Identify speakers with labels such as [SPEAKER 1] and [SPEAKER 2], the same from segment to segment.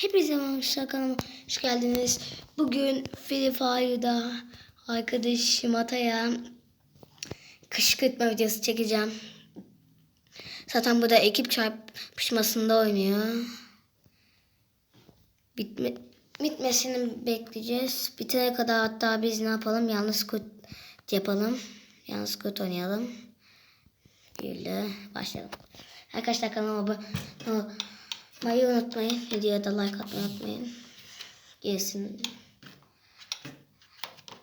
[SPEAKER 1] Hepinize merhaba kanalıma hoş geldiniz. Bugün Free Fire'da arkadaşım Atay'a kışkırtma videosu çekeceğim. Zaten burada ekip çarpışmasında oynuyor. Bitme, bitmesini bekleyeceğiz. Bitene kadar hatta biz ne yapalım? Yalnız kurt yapalım. Yalnız kurt oynayalım. Böyle başlayalım. Arkadaşlar kanalıma abone olmayı unutmayın. Videoya da like atmayı unutmayın. Gelsin.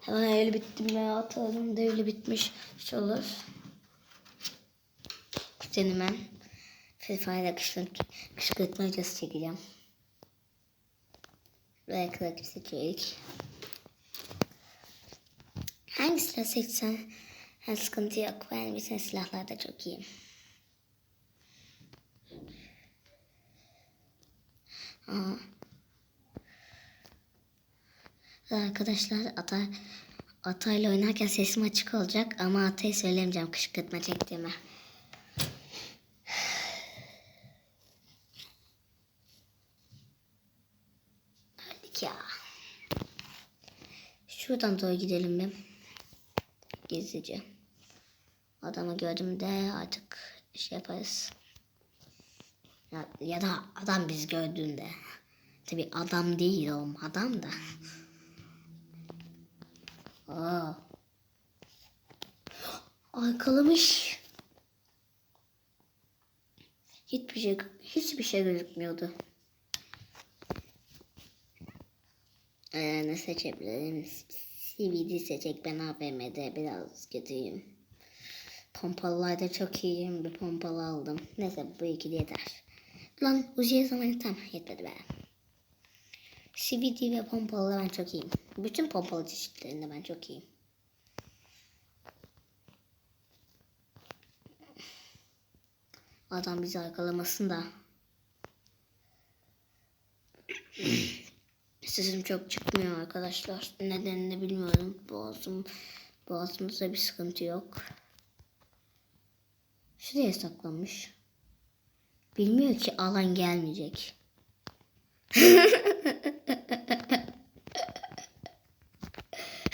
[SPEAKER 1] Hemen öyle bitti mi atalım da öyle bitmiş hiç olur. Senin ben kışkırt, kışkırtma videosu çekeceğim. Ve rakip seçiyoruz. Hangi silah seçsen ha, sıkıntı yok. Ben bütün silahlarda çok iyiyim. Aa. Arkadaşlar Atay Atay'la oynarken sesim açık olacak ama Atay'ı söylemeyeceğim kışkırtma çektiğimi. Öldük ya. Şuradan doğru gidelim bir. Gizlice. Adamı gördüğümde artık şey yaparız. Ya, ya da adam biz gördüğünde. Tabi adam değil oğlum adam da. Aa. Arkalamış. Hiçbir şey hiçbir şey gözükmüyordu. Ee, ne seçebilirim? CVD seçecek ben AVM'de biraz kötüyüm. Pompalılarda çok iyiyim. Bir pompalı aldım. Neyse bu iki de yeter. Lan Uzi'ye zamanı tam yetmedi be. CVD ve pompalı ben çok iyiyim. Bütün pompalı çeşitlerinde ben çok iyiyim. Adam bizi arkalamasın da. Sesim çok çıkmıyor arkadaşlar. Nedenini bilmiyorum. Boğazım, boğazımızda bir sıkıntı yok. Şuraya saklanmış. Bilmiyor ki alan gelmeyecek.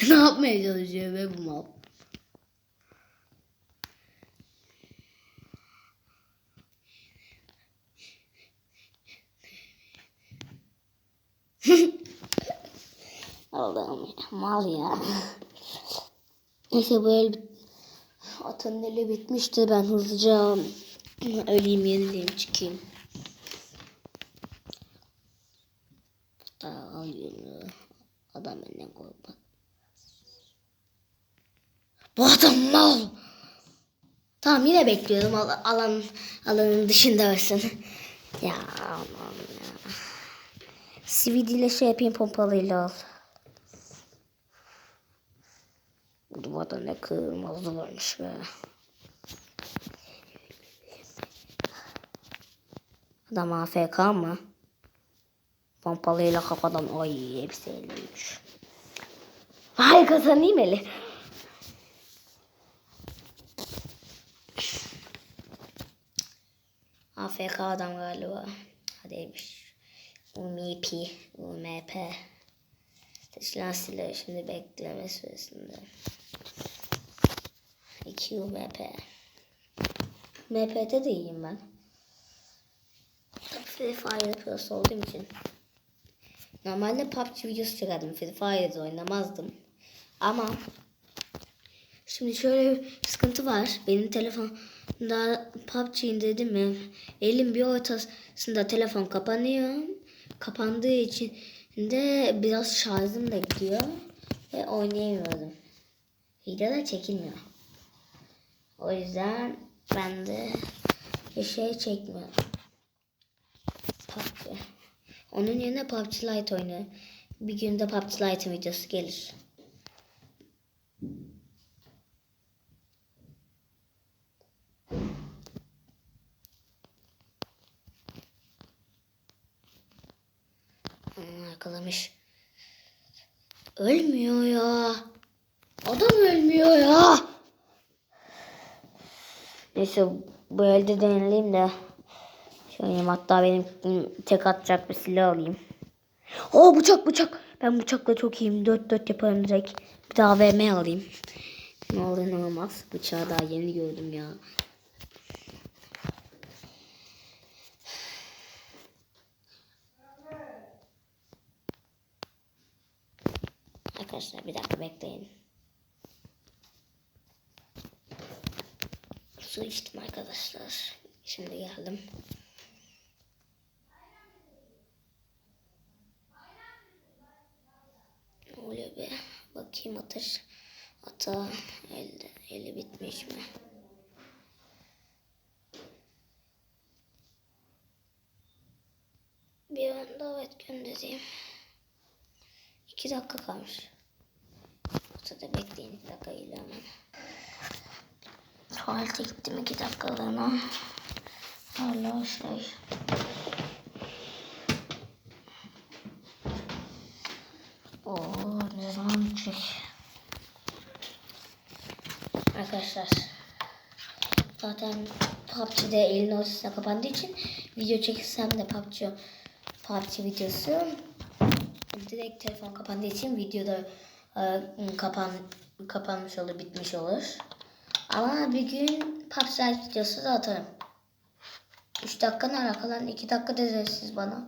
[SPEAKER 1] ne yapmaya çalışıyor be bu mal? Allah'ım mal ya. Neyse el atın eli bitmişti. Ben hızlıca öleyim yenileyim çıkayım. Daha alıyorum. Adam benden korkma. Bu adam mal. Tamam yine bekliyorum Al alan alanın dışında olsun. ya aman ya. CVD ile şey yapayım pompalıyla al. Duvarda ne kırmızı varmış be. Adam AFK mı? Pompalıyla kafadan ay hepsi 53. Vay kazanayım eli. AFK adam galiba. Hadiymiş. UMP. UMP. Seçilen silah şimdi bekleme süresinde. 2 UMP. MP'de de iyiyim ben. Free Fire Plus olduğum için. Normalde PUBG videosu çekerdim. Free Fire'da oynamazdım. Ama şimdi şöyle bir sıkıntı var. Benim telefonda PUBG indirdim mi? Elim bir ortasında telefon kapanıyor. Kapandığı için de biraz şarjım da gidiyor. Ve oynayamıyorum. Video da çekilmiyor. O yüzden ben de bir şey çekmiyorum. Onun yerine PUBG Lite oynuyor. Bir günde PUBG Lite videosu gelir. Hmm, yakalamış. Ölmüyor ya. Adam ölmüyor ya. Neyse bu elde deneyeyim de. Şöyle hatta benim tek atacak bir silah alayım. Oo bıçak bıçak. Ben bıçakla çok iyiyim. Dört dört yaparım direkt. Bir daha VM alayım. Ne olur ne olmaz. Bıçağı daha yeni gördüm ya. Arkadaşlar bir dakika bekleyin. Su içtim arkadaşlar. Şimdi geldim. Ne oluyor be? Bakayım atış. Ata elde, eli bitmiş mi? Bir anda evet göndereyim. İki dakika kalmış. Ortada bekleyin iki dakika geliyor hemen. Tuvalete gittim iki dakikalığına. Hala şey. Oo zaman bitecek? Arkadaşlar. Zaten PUBG'de elin ortasına kapandığı için video çeksem de PUBG, PUBG videosu direkt telefon kapandığı için videoda e, kapan kapanmış olur, bitmiş olur. Ama bir gün PUBG videosu da atarım. 3 dakika ne alakalı? 2 dakika dediniz siz bana.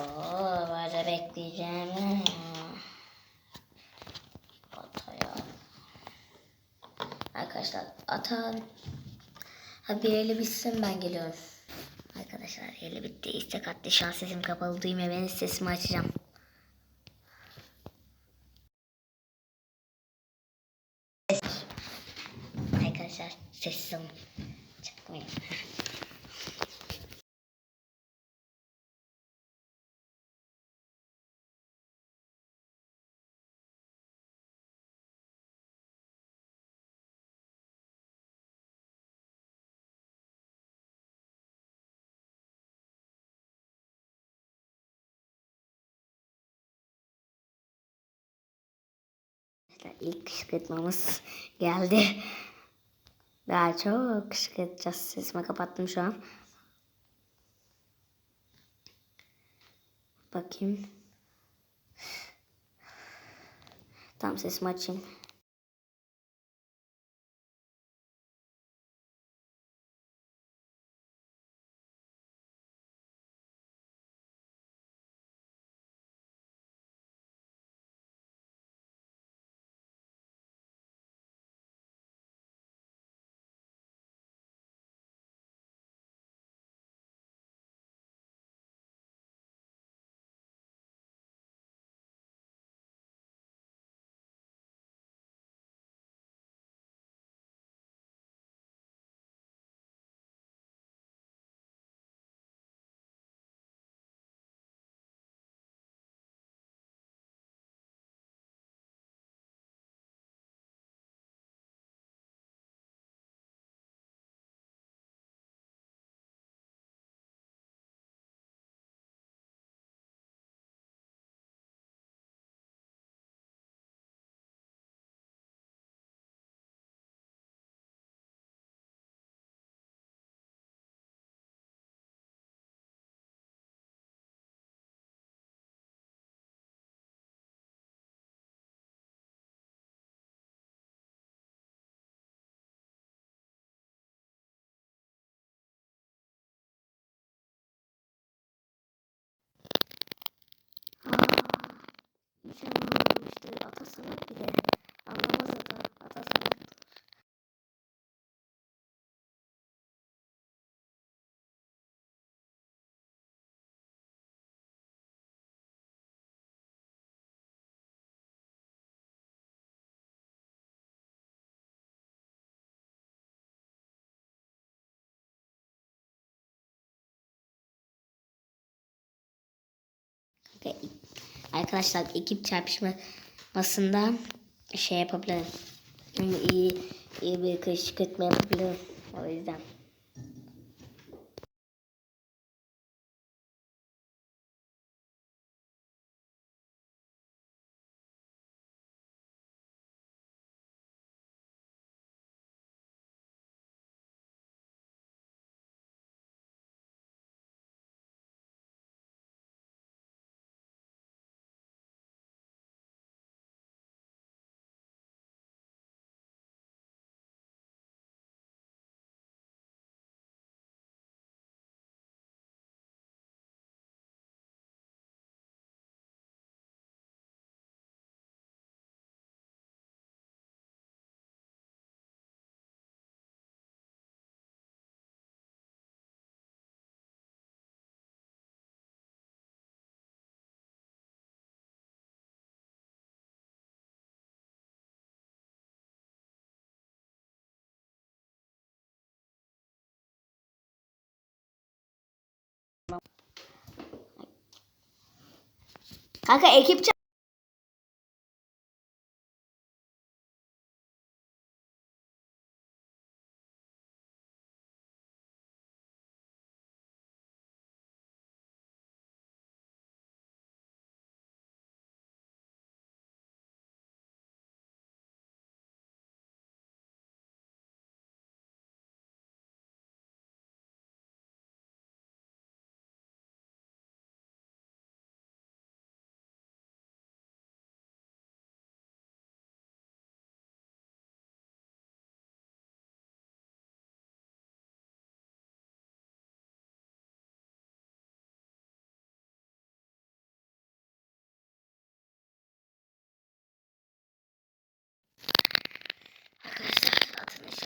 [SPEAKER 1] Oo, böyle bekleyeceğim. Ataya. Arkadaşlar ata ha bir eli bitsin ben geliyorum. Arkadaşlar eli bitti. İstek attı. Şu an sesim kapalı duymuyor. Ben sesimi açacağım. İşte ilk kışkırtmamız geldi. Daha çok kışkırtacağız. Sesimi kapattım şu an. Bakayım. Tamam sesimi açayım. Hiç anlamamıştı. Atasını bile. Anlamaz o da. Atasını. Ve arkadaşlar ekip çarpışmasında şey yapabilirim. İyi, iyi bir kışkırtma yapabilirim. O yüzden. Kanka ekip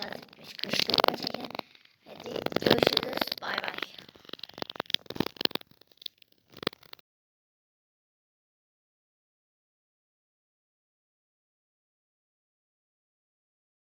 [SPEAKER 1] ça- Arkadaşlar atın